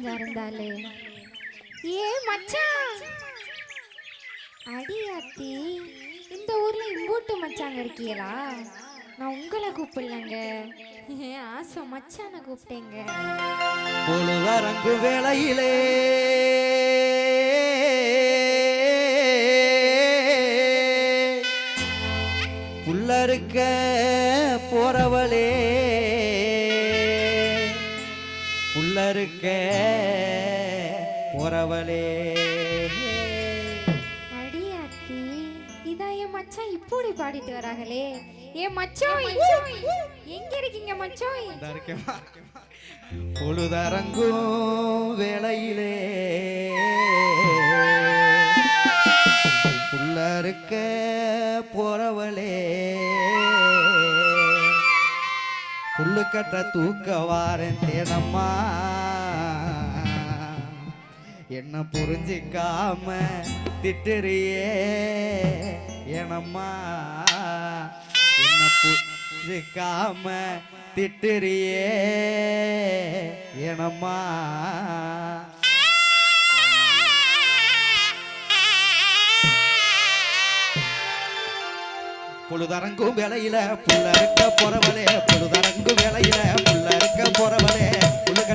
ஒழுங்கா இருந்தாலே? ஏ மச்சான் அடியாத்தி இந்த ஊர்ல இம்பூட்டு மச்சாங்க இருக்கீங்களா நான் உங்களை கூப்பிடலங்க. ஆசை மச்சான கூப்பிட்டேங்க. பொழுதரங்கு வேளையிலே. புல்லருக்க போறவளே. இருக்க உறவலே அடியாத்தி இதா என் மச்சான் இப்படி பாடிட்டு வராங்களே. ஏன் மச்சோய் எங்க இருக்கீங்க மச்சோய் பொழுதரங்கும் வேளையிலே. உள்ளருக்க போறவளே. புல்லு கட்ட தூக்க வாரன் தேனம்மா. என்ன புரிஞ்சிக்காம திட்டுறியே? எனம்மா என்ன புரிஞ்சிக்காம திட்டுறியே? எனம்மா பொழுதரங்கும் வேலையில புள்ள இருக்க போறவளே பொழுதரங்கும் வேலையில புள்ள இருக்க போறவளே புழுக்க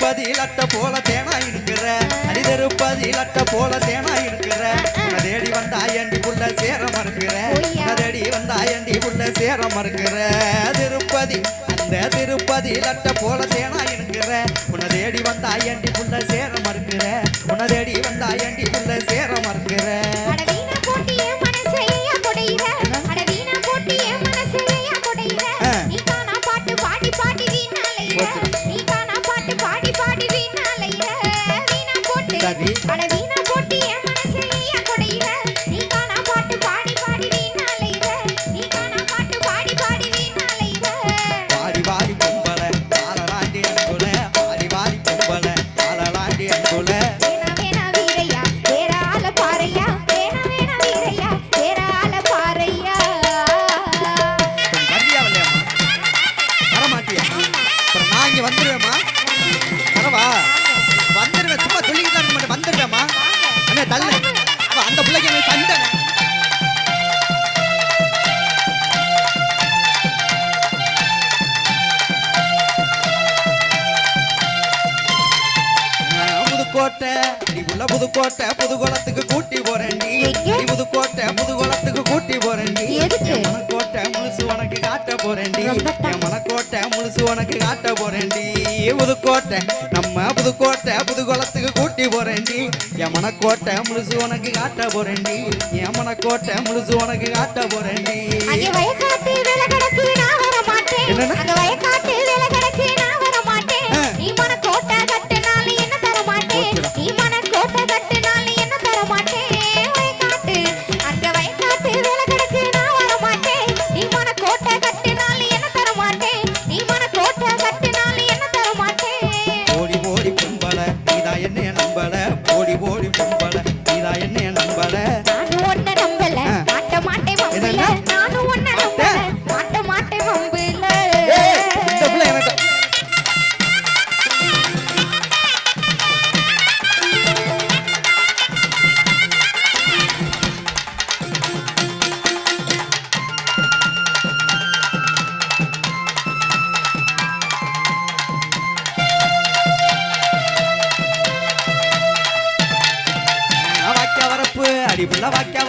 தெருப்பதி லட்ட போல தேனா இருக்கிற. அடி தெருப்பதி லட்ட போல தேனா இருக்கிற. உன்னை தேடி வந்தா ஏண்டி புள்ள சேர மறுக்கிற? உன்னை தேடி வந்தா ஏண்டி புள்ள சேர மறுக்கிற? திருப்பதி அந்த திருப்பதி லட்ட போல உள்ள புதுக்கோட்டை புதுகோலத்துக்கு கூட்டி போறேன் நீ. புதுக்கோட்டை புதுகோலத்துக்கு கூட்டி போறேன் நீ. மனக்கோட்டை முழுசு உனக்கு காட்ட போறேன் என் மனக்கோட்டை முழுசு உனக்கு காட்ட போறேன் புதுக்கோட்டை நம்ம புதுக்கோட்டை புதுகோலத்துக்கு கூட்டி போறேன் என் மனக்கோட்டை முழுசு உனக்கு காட்ட போறேன் என் மனக்கோட்டை முழுசு உனக்கு காட்ட போறேன் என்னன்னா?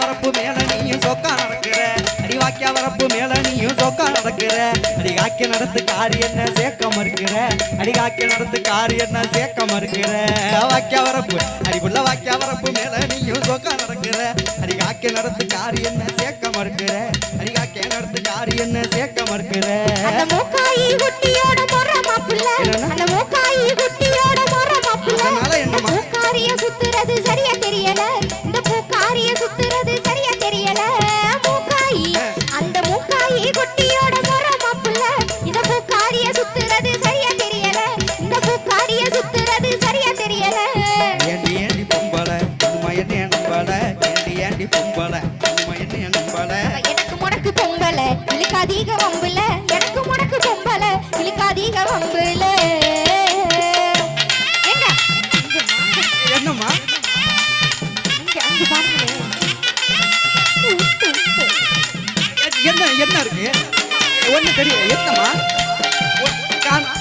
வரப்பு மேல நீயும் சொக்கா நடக்கிற. அடி வாக்கியா வரப்பு மேல நீயும் சொக்கா நடக்கிற. அடி காக்கி நடத்து காரி என்ன சேர்க்க மறுக்கிற. அடி காக்கி நடத்து காரி என்ன சேர்க்க மறுக்கிற. வாக்கியா வரப்பு அடி உள்ள வாக்கியா வரப்பு மேல நீயும் சொக்கா நடக்கிற. அடி காக்கி நடத்து காரி என்ன சேர்க்க மறுக்கிற. அடி காக்கி நடத்து காரி என்ன சேர்க்க மறுக்கிற. மூக்காயி குட்டியோட போற மாப்பிள்ள. மூக்காயி குட்டியோட போற மாப்பிள்ள. என்ன மூக்காரிய சுத்துறது சரியா சுத்துறது சரியா தெரியல. மூக்காயி. அந்த மூக்காயி குட்டியோட மொற மாப்புள்ள இந்த பூக்காரிய சுத்துறது சரியா தெரியல. இந்த பூக்காரிய சுத்துறது சரியா தெரியல. ஏண்டி ஏண்டி பொம்பளை? உண்மை என்ன நம்பல ஏண்டி ஏண்டி பொம்பளை? உண்மை என்ன எனக்கு முடக்கு பொம்பல இழுக்காதீக வம்புல. எனக்கு முடக்கு பொம்பல இழுக்காதீக வம்புல. என்ன என்ன இருக்கு? ஒண்ணு தெரியும் என்னமா ஒ- காண-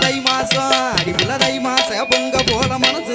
தை மாசம் அடிப்புல தை மாச பொங்க போல மனசு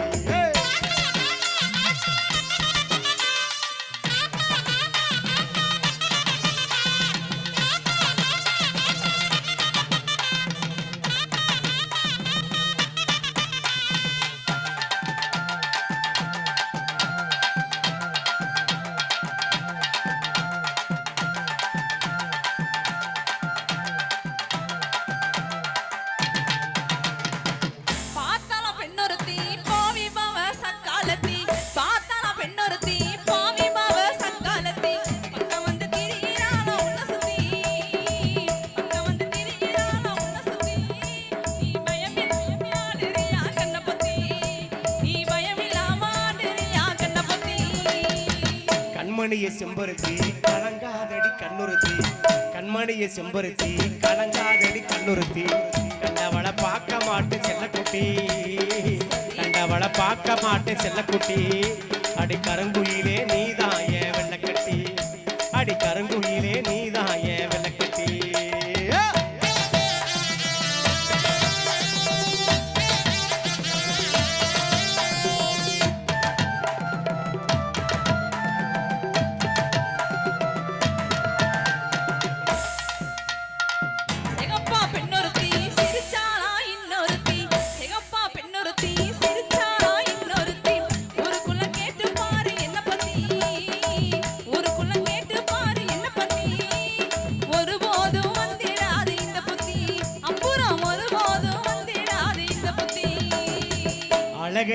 செம்பருத்தி கலங்காதடி கண்ணுறுத்தி. கண்மணிய செம்பருத்தி கலங்காதடி கண்ணுறுத்தி. கண்டவள பார்க்க மாட்டு செல்லக்குட்டி. கண்டவள பார்க்க மாட்டு செல்லக்குட்டி. அடி கருங்குயிலே நீதான் ஏவன்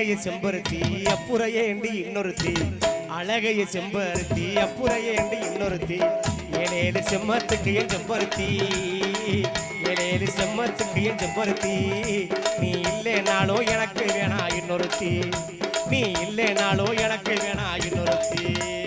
அழகைய செம்பருத்தி அப்புறையேண்டி இன்னொருத்தி. அழகைய செம்பருத்தி அப்புறையேண்டி இன்னொருத்தி. ஏழேழு செம்மத்துக்கு என் செம்பருத்தி. ஏழேழு செம்மத்துக்கு என் செம்பருத்தி. நீ இல்லைனாலும் எனக்கு வேணா இன்னொருத்தி. நீ இல்லைனாலும் எனக்கு வேணா இன்னொருத்தி.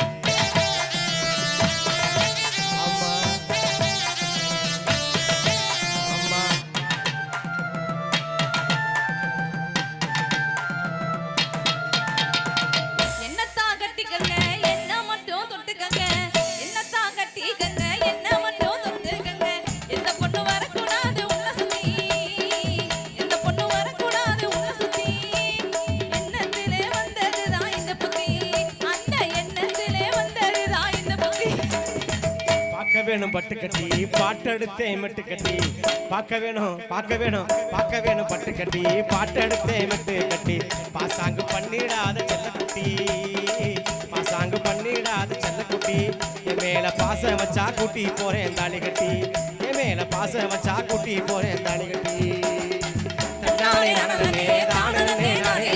வேணும் பட்டு கட்டி. பாட்டெடுத்தே மெட்டு கட்டி. பார்க்க வேணும் பார்க்க வேணும் பார்க்க வேணும் பட்டு கட்டி. பாட்டெடுத்தே மெட்டு கட்டி. பாசாங்கு பண்ணிடாத செல்லக்குட்டி. பாசாங்கு பண்ணிடாத செல்லக்குட்டி. என் மேல பாசம் வச்சா கூட்டி போறேன் தாலி கட்டி. என் மேல பாசம் வச்சா கூட்டி போறேன் தாலி கட்டி. தன்னாலே தானே தானே தானே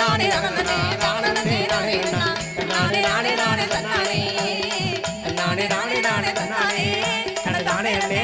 தானே தானே தானே கடந்தானே கடந்தானே என்னே